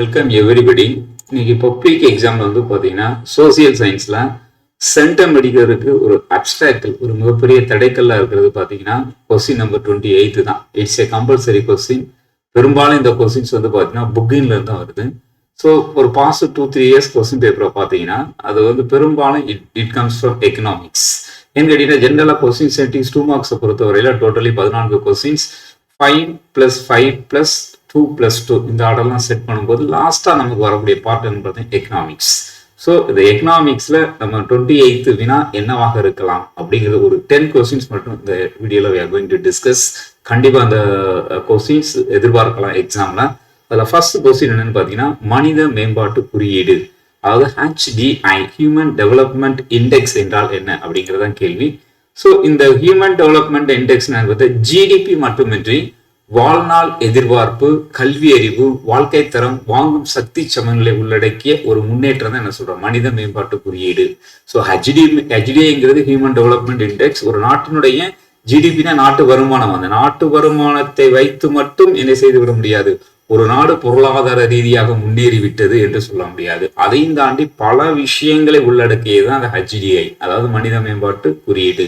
Welcome everybody இன்னைக்கு public எக்ஸாம்ல வந்து பார்த்தீங்கன்னா சோசியல் சயின்ஸ்ல சென்டம் அடிக்கிறதுக்கு ஒரு அப்டிராக்டில் ஒரு மிகப்பெரிய தடைக்கல்லாக இருக்கிறது பார்த்தீங்கன்னா கொஸ்டின் நம்பர் டுவெண்ட்டி எயித்து தான். இட்ஸ் ஏ கம்பல்சரி கொஸ்டின் பெரும்பாலும் இந்த கொஸ்டின்ஸ் வந்து பார்த்தீங்கன்னா புக்கின்ல இருந்து தான் வருது. ஸோ ஒரு past two three years question பேப்பரை பார்த்தீங்கன்னா அது வந்து பெரும்பாலும் it it comes from economics ஏன்னு கேட்டீங்கன்னா ஜென்ரலாக கொஸ்டின் செட்டிங்ஸ் டூ மார்க்ஸை பொறுத்தவரையில டோட்டலி பதினான்கு questions five plus five plus two plus two இந்த ஆர்டர்லாம் செட் பண்ணும்போது லாஸ்ட்டாக நமக்கு வரக்கூடிய பார்ட் என்ன பார்த்தீங்கன்னா எக்கனாமிக்ஸ் ஸோ இந்த எக்கனாமிக்ஸில் நம்ம டுவெண்ட்டி எயித்து வினா என்னவாக இருக்கலாம் அப்படிங்கிறது ஒரு டென் கொஸ்டின்ஸ் மட்டும் இந்த வீடியோவில் we are going to discuss கண்டிப்பாக அந்த uh, கொஸ்டின்ஸ் எதிர்பார்க்கலாம் எக்ஸாமில் அதில் ஃபர்ஸ்ட் கொஸ்டின் என்னன்னு பார்த்தீங்கன்னா மனித மேம்பாட்டு குறியீடு. அதாவது ஹெச்டிஐ ஹியூமன் டெவலப்மெண்ட் இண்டெக்ஸ் என்றால் என்ன அப்படிங்கிறதான் கேள்வி. ஸோ இந்த ஹியூமன் டெவலப்மெண்ட் இண்டெக்ஸ் என்பது ஜிடிபி மட்டுமின்றி வாழ்நாள் எதிர்பார்ப்பு கல்வி அறிவு வாழ்க்கை தரம் வாங்கும் சக்தி சமநிலை உள்ளடக்கிய ஒரு முன்னேற்றம் தான் என்ன சொல்றோம்? மனித மேம்பாட்டு குறியீடு. ஸோ ஹெச்டி ஹெச்டிங்கிறது ஹியூமன் டெவலப்மெண்ட் இண்டெக்ஸ் ஒரு நாட்டினுடைய ஜிடிபினா நாட்டு வருமானம். அந்த நாட்டு வருமானத்தை வைத்து மட்டும் என்ன செய்து விட முடியாது? ஒரு நாடு பொருளாதார ரீதியாக முன்னேறி விட்டது என்று சொல்ல முடியாது. அதையும் தாண்டி பல விஷயங்களை உள்ளடக்கியது தான் அந்த ஹெச்டிஐ அதாவது மனித மேம்பாட்டு குறியீடு.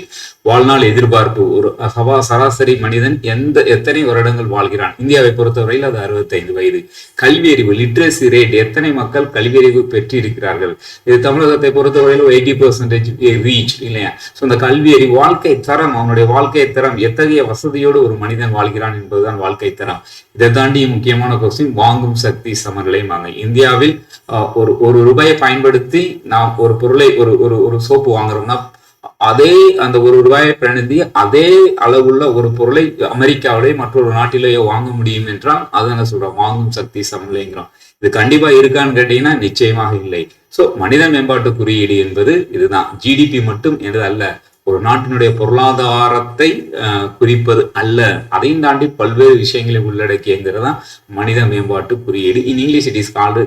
வாழ்நாள் எதிர்பார்ப்பு ஒரு சவா சராசரி மனிதன் எந்த எத்தனை வருடங்கள் வாழ்கிறான்? இந்தியாவை பொறுத்தவரையில் அது அறுபத்தைந்து வயது. கல்வி அறிவு லிட்ரஸி ரேட் எத்தனை மக்கள் கல்வி அறிவு பெற்றிருக்கிறார்கள்? இது தமிழகத்தை பொறுத்தவரையில் எயிட்டி பர்சன்டேஜ் ரீச் இல்லையா? ஸோ அந்த கல்வி அறிவு வாழ்க்கை தரம் அவனுடைய வாழ்க்கை தரம் எத்தகைய வசதியோடு ஒரு மனிதன் வாழ்கிறான் என்பதுதான் வாழ்க்கை தரம். இதை தாண்டி முக்கியமான கொஸ்டின் வாங்கும் சக்தி சமநிலை வாங்க. இந்தியாவில் ஒரு ஒரு ரூபாயை பயன்படுத்தி நாம் ஒரு பொருளை ஒரு ஒரு ஒரு சோப்பு வாங்குறோம்னா அதே அந்த ஒரு ரூபாயை பிரணிதி அதே அளவுள்ள ஒரு பொருளை அமெரிக்காவிலேயே மற்றொரு நாட்டிலேயோ வாங்க முடியும் என்றால் அதை என்ன சொல்றோம்? வாங்கும் சக்தி சமநிலைங்கிறோம். இது கண்டிப்பா இருக்கான்னு கேட்டீங்கன்னா நிச்சயமாக இல்லை. சோ மனித மேம்பாட்டு குறியீடு என்பது இதுதான். ஜிடிபி மட்டும் என்றது அல்ல. ஒரு நாட்டினுடைய பொருளாதாரத்தை குறிப்பது அல்ல. அதையும் தாண்டி பல்வேறு விஷயங்களை உள்ளடக்கியங்கிறது தான் மனித மேம்பாட்டு குறியீடு. In English it is called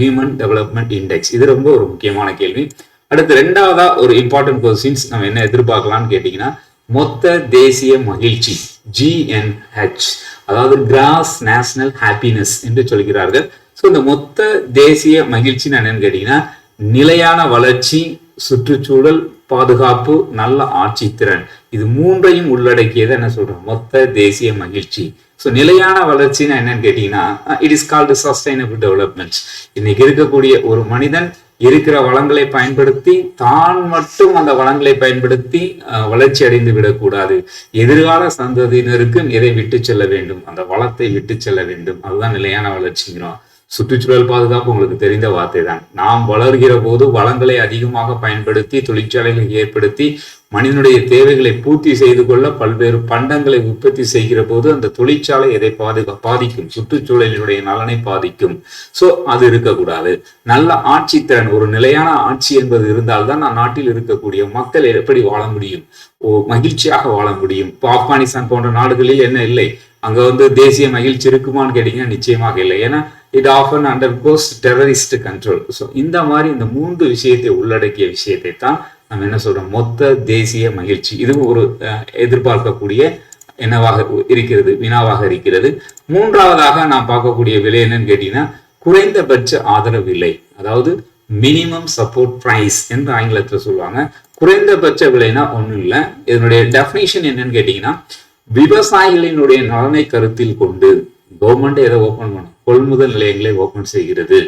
human development index இது ரொம்ப ஒரு முக்கியமான கேள்வி. அடுத்து ரெண்டாவதா ஒரு இம்பார்ட்டன்ட் கொஸ்டின்ஸ் நம்ம என்ன எதிர்பார்க்கலாம்னு கேட்டீங்கன்னா மொத்த தேசிய மகிழ்ச்சி ஜிஎன்ஹெச் அதாவது கிராஸ் நேஷனல் ஹாப்பினஸ் என்று சொல்கிறார்கள். ஸோ இந்த மொத்த தேசிய மகிழ்ச்சின்னு என்னன்னு கேட்டீங்கன்னா நிலையான வளர்ச்சி சுற்றுச்சூழல் பாதுகாப்பு நல்ல ஆட்சி திறன். இது மூன்றையும் உள்ளடக்கியது என்ன சொல்றோம்? மொத்த தேசிய மகிழ்ச்சி. ஸோ நிலையான வளர்ச்சின்னா என்னன்னு கேட்டீங்கன்னா it is called sustainable development இன்னைக்கு இருக்கக்கூடிய ஒரு மனிதன் இருக்கிற வளங்களை பயன்படுத்தி தான் மட்டும் அந்த வளங்களை பயன்படுத்தி வளர்ச்சி அடைந்து விடக்கூடாது. எதிர்கால சந்ததியினருக்கும் எதை விட்டு செல்ல வேண்டும்? அந்த வளத்தை விட்டு செல்ல வேண்டும். அதுதான் நிலையான வளர்ச்சிங்கிறோம். சுற்றுச்சூழல் பாதுகாப்பு உங்களுக்கு தெரிந்த வார்த்தை தான் நாம் வளர்கிற போது வளங்களை அதிகமாக பயன்படுத்தி தொழிற்சாலைகளை ஏற்படுத்தி மனிதனுடைய தேவைகளை பூர்த்தி செய்து கொள்ள பல்வேறு பண்டங்களை உற்பத்தி செய்கிற போது அந்த தொழிற்சாலை எதை பாதுகா பாதிக்கும்? சுற்றுச்சூழலினுடைய நலனை பாதிக்கும். ஸோ அது இருக்கக்கூடாது. நல்ல ஆட்சி திறன் ஒரு நிலையான ஆட்சி என்பது இருந்தால்தான் நான் நாட்டில் இருக்கக்கூடிய மக்கள் எப்படி வாழ முடியும்? ஓ மகிழ்ச்சியாக வாழ முடியும். இப்போ ஆப்கானிஸ்தான் போன்ற நாடுகளில் என்ன இல்லை? அங்க வந்து தேசிய மகிழ்ச்சி இருக்குமான்னு கேட்டீங்கன்னா நிச்சயமாக இல்லை. ஏன்னா it often undergoes terrorist control so இந்த மாதிரி இந்த மூன்று விஷயத்தை உள்ளடக்கிய விஷயத்தை தான் நம்ம என்ன சொல்றோம்? மொத்த தேசிய மகிழ்ச்சி. இதுவும் ஒரு எதிர்பார்க்கக்கூடிய என்னவாக இருக்கிறது வினாவாக இருக்கிறது. மூன்றாவதாக நான் பார்க்கக்கூடிய விலை என்னன்னு கேட்டீங்கன்னா குறைந்தபட்ச ஆதரவு விலை. அதாவது மினிமம் சப்போர்ட் ப்ரைஸ் என்று ஆங்கிலத்தில் சொல்லுவாங்க. குறைந்தபட்ச விலைனா ஒன்றும் இல்லை. இதனுடைய டெஃபினேஷன் என்னன்னு கேட்டீங்கன்னா விவசாயிகளினுடைய நலனை கருத்தில் கொண்டு கவர்மெண்ட் எதை ஓப்பன் பண்ணும் கொள்முதல் நிலையங்களை ஓபன் செய்கிறது.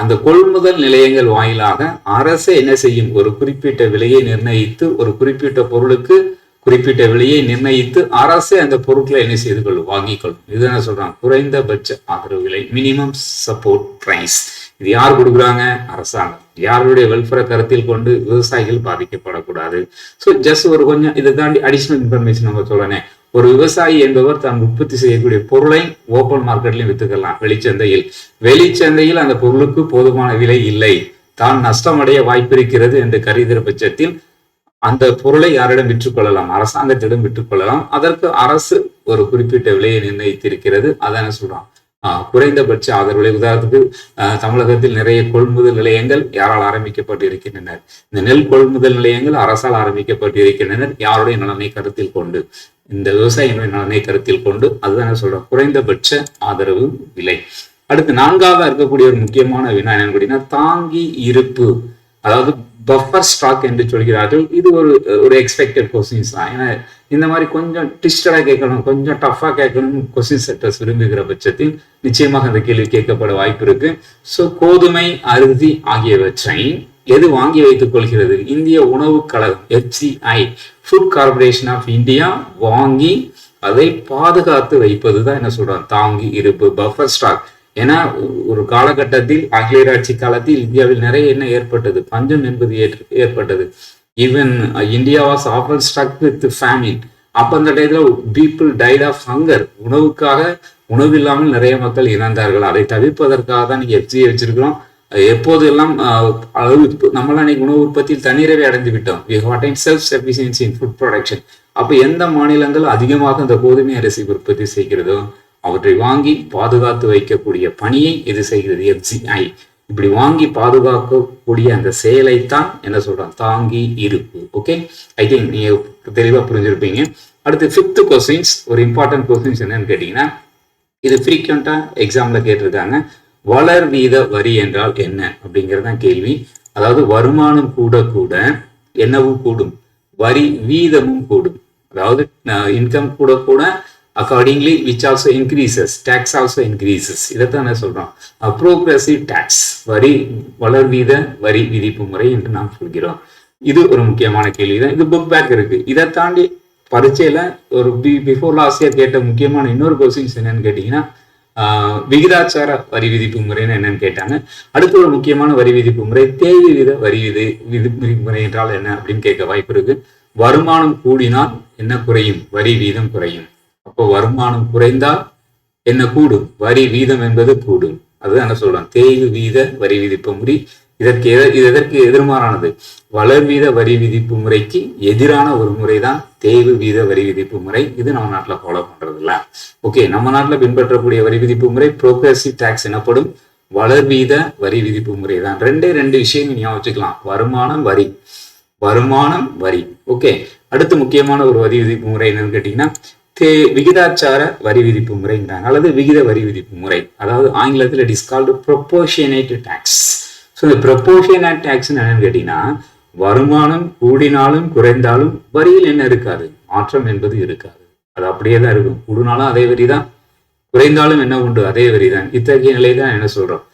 அந்த கொள்முதல் நிலையங்கள் வாயிலாக அரசு என்ன செய்யும்? ஒரு குறிப்பிட்ட விலையை நிர்ணயித்து ஒரு குறிப்பிட்ட பொருளுக்கு குறிப்பிட்ட விலையை நிர்ணயித்து அரசு அந்த பொருட்களை என்ன செய்து கொள்ளும்? வாங்கிக் கொள்ளும். இது என்ன சொல்றாங்க? குறைந்தபட்ச ஆதரவு விலை மினிமம் சப்போர்ட் பிரைஸ் இது யார் கொடுக்குறாங்க? அரசாங்கம். யாருடைய வெல்ஃபேரை கருத்தில் கொண்டு விவசாயிகள் பாதிக்கப்படக்கூடாது. ஸோ ஜஸ்ட் ஒரு கொஞ்சம் இதை தாண்டி அடிஷ்னல் இன்ஃபர்மேஷன் நம்ம சொல்லணே ஒரு விவசாயி என்பவர் தான் உற்பத்தி செய்யக்கூடிய பொருளை ஓப்பன் மார்க்கெட்லையும் வித்துக்கலாம். வெளிச்சந்தையில். வெளிச்சந்தையில் அந்த பொருளுக்கு போதுமான விலை இல்லை. தான் நஷ்டமடைய வாய்ப்பிருக்கிறது என்று கருதுகிற பட்சத்தில் அந்த பொருளை யாரிடம் விற்றுக்கொள்ளலாம்? அரசாங்கத்திடம் விற்றுக்கொள்ளலாம். அதற்கு அரசு ஒரு குறிப்பிட்ட விலையை நிர்ணயித்திருக்கிறது. அதான சொல்றான்? ஆஹ் குறைந்தபட்ச ஆதரவு விலை. உதாரணத்துக்கு தமிழகத்தில் நிறைய கொள்முதல் நிலையங்கள் யாரால் ஆரம்பிக்கப்பட்டு இருக்கின்றன இந்த நெல் கொள்முதல் நிலையங்கள் அரசால் ஆரம்பிக்கப்பட்டு இருக்கின்றனர். யாருடைய நலனை கருத்தில் கொண்டு? இந்த விவசாயிகளுடைய நலனை கருத்தில் கொண்டு அதுதான் சொல்றேன்? குறைந்தபட்ச ஆதரவு விலை. அடுத்து நான்காவதா இருக்கக்கூடிய ஒரு முக்கியமான வினா என்னன்னு கேட்டீங்கன்னா தாங்கி இருப்பு. அதாவது பஃபர் ஸ்டாக் என்று சொல்கிறார்கள். இது ஒரு ஒரு எக்ஸ்பெக்டட் கொஸ்டின்ஸ் தான். ஏன்னா இந்த மாதிரி கொஞ்சம் ட்விஸ்டடாக கேட்கணும் கொஞ்சம் டஃப்பாக கேட்கணும் கொஸ்டின் செட்டர்ஸ் விரும்புகிற பட்சத்தில் நிச்சயமாக அந்த கேள்வி கேட்கப்பட வாய்ப்பு இருக்கு. ஸோ கோதுமை அரிசி ஆகியவற்றை எது வாங்கி வைத்துக் கொள்கிறது? இந்திய உணவு கழகம் FCI food corporation of India வாங்கி அதை பாதுகாத்து வைப்பது தான் என்ன சொல்றாங்க? தாங்கி இருப்பு பஃபர் ஸ்டாக் ஏன்னா ஒரு காலகட்டத்தில் ஆங்கிலேயர் ஆட்சி காலத்தில் இந்தியாவில் நிறைய என்ன ஏற்பட்டது. பஞ்சம் என்பது ஏற்று ஏற்பட்டது. ஈவன் இந்தியா வாஸ் ஆஃபர் ஸ்ட்ரக் வித் ஃபேமின் அப்போ அந்த டயத்தில் பீப்புள் டைட் ஆஃப் ஹங்கர் உணவுக்காக உணவு இல்லாமல் நிறைய மக்கள் இறந்தார்கள். அதை தவிர்ப்பதற்காக தான் நீங்க எஃப்சிஐ வச்சிருக்கிறோம். எப்போதெல்லாம் அளவு நம்மளான உணவு உற்பத்தியில் தன்னிறைவை அடைந்து விட்டோம். We had in self sufficiency in food production அப்போ எந்த மாநிலங்கள் அதிகமாக இந்த கோதுமை அரிசி உற்பத்தி செய்கிறதோ அவற்றை வாங்கி பாதுகாத்து வைக்கக்கூடிய பணியை இது செய்கிறது எஃப்சிஐ இப்படி வாங்கி பாதுகாக்கக்கூடிய அந்த செயலைத்தான் என்ன சொல்றோம் தாங்கி இருப்பு. ஓகே ஐ திங்க் நீங்க தெளிவா புரிஞ்சிருப்பீங்க. அடுத்து ஃபிஃப்த் கொஸ்டின்ஸ் ஒரு இம்பார்ட்டன்ட் கொஸ்டின்ஸ் என்னன்னு கேட்டீங்கன்னா இது ஃப்ரீக்வெண்டா எக்ஸாம்ல கேட்டிருக்காங்க. வளர் வீத வரி என்றால் என்ன அப்படிங்கறதான் கேள்வி. அதாவது வருமானம் கூட கூட என்னவும் கூடும். வரி வீதமும் கூடும். அதாவது இன்கம் கூட கூட accordingly which also increases tax also increases இதைத்தான் என்ன சொல்றோம். ப்ரோக்ரஸிவ் டேக்ஸ் வரி வளர் வீத வரி விதிப்பு முறை என்று நாம் சொல்கிறோம். இது ஒரு முக்கியமான கேள்வி தான் இது புக் பேக் இருக்கு. இதை தாண்டி பரீட்சையில ஒரு பி பிஃபோர் லாஸ்ட் இயர் கேட்ட முக்கியமான இன்னொரு கொஸ்டின்ஸ் என்னன்னு கேட்டீங்கன்னா விகிதாச்சார வரி விதிப்பு முறைன்னு என்னன்னு கேட்டாங்க. அடுத்து ஒரு முக்கியமான வரி விதிப்பு முறை தேவை வித வரி விதி விதி முறை என்றால் என்ன அப்படின்னு கேட்க வாய்ப்பு இருக்கு. வருமானம் கூடினால் என்ன குறையும்? வரி வீதம் குறையும். அப்போ வருமானம் குறைந்தால் என்ன கூடும்? வரி வீதம் என்பது கூடும். அதுதான் என்ன சொல்றோம் தேய்வு வீத வரி விதிப்பு முறை இதற்கு இது எதற்கு எதிர்மாறானது. வளர் வீத வரி விதிப்பு முறைக்கு எதிரான ஒரு முறை தான் தேய்வு வீத வரி விதிப்பு முறை. இது நம்ம நாட்டில் ஃபாலோ பண்றது இல்ல ஓகே நம்ம நாட்டில் பின்பற்றக்கூடிய வரி விதிப்பு முறை ப்ரோக்ரஸிவ் டேக்ஸ் எனப்படும் வளர் வீத வரி விதிப்பு முறை தான் ரெண்டே ரெண்டு விஷயம் ஞாபகம் வச்சுக்கலாம். வருமானம் வரி. வருமானம் வரி. ஓகே அடுத்து முக்கியமான ஒரு வரி விதிப்பு முறை என்னன்னு கேட்டீங்கன்னா தே விகிதாச்சார வரி விதிப்பு முறைங்கிறாங்க அல்லது விகித வரி விதிப்பு முறை. அதாவது ஆங்கிலத்தில் it is called proportionate tax so இந்த ப்ரொப்போர்ஷனேட் டேக்ஸ் என்னன்னு கேட்டீங்கன்னா வருமானம் கூடினாலும் குறைந்தாலும் வரியில் என்ன இருக்காது? மாற்றம் என்பது இருக்காது. அது அப்படியே தான் இருக்கும். கூடுனாலும் அதே வரி தான். குறைந்தாலும் என்ன உண்டு? அதே வரி தான். இத்தகைய நிலை தான் என்ன சொல்றோம்?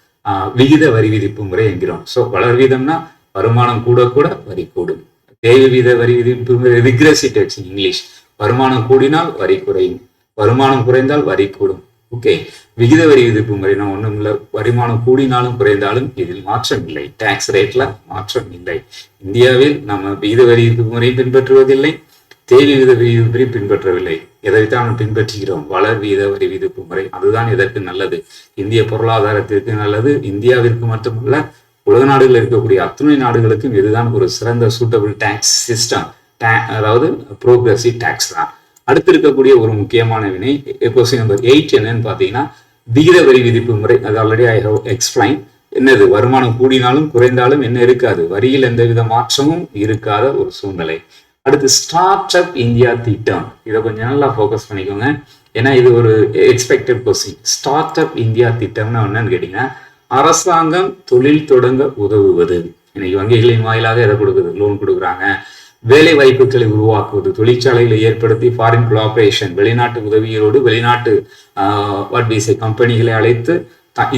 விகித வரி விதிப்பு முறை என்கிறோம். ஸோ வளர் வீதம்னா வருமானம் கூட கூட வரி கூடும். தேவை வீத வரி விதிப்பு முறை ரிக்ரெசி டேக்ஸ் இங்கிலீஷ் வருமானம் கூடினால் வரி குறையும். வருமானம் குறைந்தால் வரி கூடும். ஓகே. விகித வரி விதிப்பு முறைனா ஒன்றும் இல்லை. வருமானம் கூடினாலும் குறைந்தாலும் இதில் மாற்றம் இல்லை. டாக்ஸ் ரேட்ல மாற்றம் இல்லை. இந்தியாவில் நம்ம விகித வரி விதிப்பு முறை பின்பற்றுவதில்லை. தேவி வித வரி விதிப்பு பின்பற்றவில்லை. எதைத்தான் பின்பற்றுகிறோம்? வளர் வீத வரி விதிப்பு முறை. அதுதான் இதற்கு நல்லது? இந்திய பொருளாதாரத்திற்கு நல்லது. இந்தியாவிற்கு மட்டுமல்ல உலக நாடுகளில் இருக்கக்கூடிய அத்துணை நாடுகளுக்கும் இதுதான் ஒரு சிறந்த சூட்டபிள் டேக்ஸ் சிஸ்டம் அதாவது ப்ரோக்ரஸிவ் டேக்ஸ் தான். அடுத்து இருக்கக்கூடிய ஒரு முக்கியமான வினை கொஸ்டின் நம்பர் எயிட் என்னன்னு பார்த்தீங்கன்னா விகித வரி விதிப்பு முறை அது ஆல்ரெடி ஐ ஹவ் எக்ஸ்பிளைன் என்னது வருமானம் கூடினாலும் குறைந்தாலும் என்ன இருக்காது? வரியில் எந்தவித மாற்றமும் இருக்காத ஒரு சூழ்நிலை. அடுத்து ஸ்டார்ட் அப் இந்தியா திட்டம். இதை கொஞ்சம் நல்லா ஃபோக்கஸ் பண்ணிக்கோங்க. ஏன்னா இது ஒரு expected question start up India திட்டம்னா என்னன்னு கேட்டீங்கன்னா அரசாங்கம் தொழில் தொடங்க உதவுவது. இன்னைக்கு வங்கிகளின் வாயிலாக எதை கொடுக்குது? லோன் கொடுக்குறாங்க. வேலை வாய்ப்புகளை உருவாக்குவது தொழிற்சாலைகளை ஏற்படுத்தி ஃபாரின் கொலாபரேஷன் வெளிநாட்டு உதவிகளோடு வெளிநாட்டு வாட் கம்பெனிகளை அழைத்து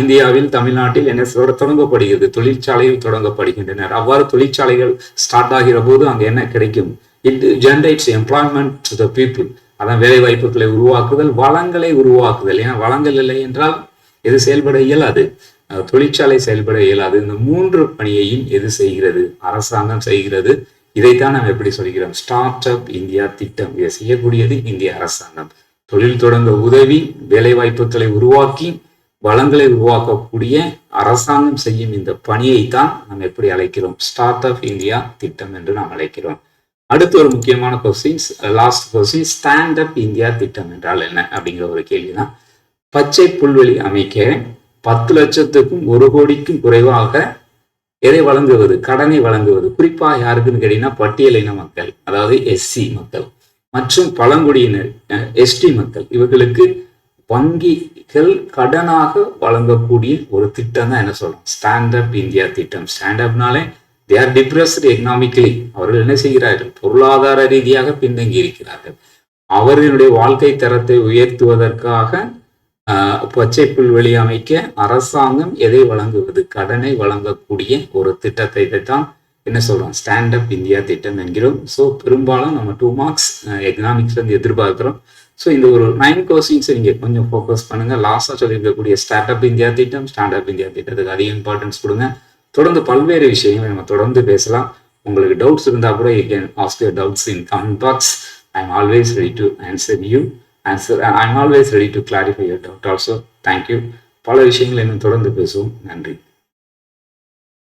இந்தியாவில் தமிழ்நாட்டில் என்ன தொடங்கப்படுகிறது தொழிற்சாலைகள் தொடங்கப்படுகின்றனர். அவ்வாறு தொழிற்சாலைகள் ஸ்டார்ட் ஆகிற போது அங்கே என்ன கிடைக்கும்? It generates employment to the people அதான் வேலை வாய்ப்புகளை உருவாக்குதல் வளங்களை உருவாக்குதல். ஏன்னா வளங்கள் இல்லை என்றால் எது செயல்பட இயலாது? தொழிற்சாலை செயல்பட இயலாது. இந்த மூன்று பணியையும் எது செய்கிறது? அரசாங்கம் செய்கிறது. இதைத்தான் நாம் எப்படி சொல்கிறோம்? ஸ்டார்ட் அப் இந்தியா திட்டம். இதை செய்யக்கூடியது இந்திய அரசாங்கம். தொழில் தொடங்க உதவி வேலை வாய்ப்புகளை உருவாக்கி வளங்களை உருவாக்கக்கூடிய அரசாங்கம் செய்யும் இந்த பணியை தான் நாம் எப்படி அழைக்கிறோம்? ஸ்டார்ட் அப் இந்தியா திட்டம் என்று நாம் அழைக்கிறோம். அடுத்து ஒரு முக்கியமான questions last question stand up India திட்டம் என்றால் என்ன? அப்படிங்கிற ஒரு கேள்விதான். பச்சை புல்வெளி அமைக்க பத்து லட்சத்துக்கும் ஒரு கோடிக்கும் குறைவாக எதை வழங்குவது? கடனை வழங்குவது. குறிப்பா யாருக்குன்னு கேட்டீங்கன்னா பட்டியலின மக்கள் அதாவது எஸ்சி மக்கள் மற்றும் பழங்குடியினர் எஸ்டி மக்கள். இவர்களுக்கு வங்கிகள் கடனாக வழங்கக்கூடிய ஒரு திட்டம் தான் என்ன சொல்றோம்? ஸ்டாண்டப் இந்தியா திட்டம். ஸ்டாண்டப்னாலே தே ஆர் டிப்ரெஸ்ட் எக்கனாமிக்கலி அவர்கள் என்ன செய்கிறார்கள்? பொருளாதார ரீதியாக பின்தங்கி இருக்கிறார்கள் அவர்களுடைய வாழ்க்கை தரத்தை உயர்த்துவதற்காக பச்சை புல்வெளி அமைக்க அரசாங்கம் எதை வழங்குவது? கடனை வழங்கக்கூடிய ஒரு திட்டத்தை தான் என்ன சொல்றோம்? ஸ்டாண்டப் இந்தியா திட்டம் என்கிறோம். ஸோ பெரும்பாலும் நம்ம டூ மார்க்ஸ் எக்கனாமிக்ஸ்ல இருந்து எதிர்பார்க்கிறோம். ஸோ இந்த ஒரு நைன் கோர்சிங்ஸ் நீங்க கொஞ்சம் ஃபோக்கஸ் பண்ணுங்க. லாஸ்டா சொல்லியிருக்கக்கூடிய ஸ்டார்ட் அப் இந்தியா திட்டம் ஸ்டாண்டப் இந்தியா திட்டத்துக்கு அதிக இம்பார்ட்டன்ஸ் கொடுங்க. தொடர்ந்து பல்வேறு விஷயங்களை நம்ம தொடர்ந்து பேசலாம். உங்களுக்கு டவுட்ஸ் இருந்தால் கூட you can ask your doubts in comment box I am always ready to answer you answer I am always ready to clarify your doubt also thank you பல விஷயங்கள் இன்னும் தொடர்ந்து பேசுவோம். நன்றி.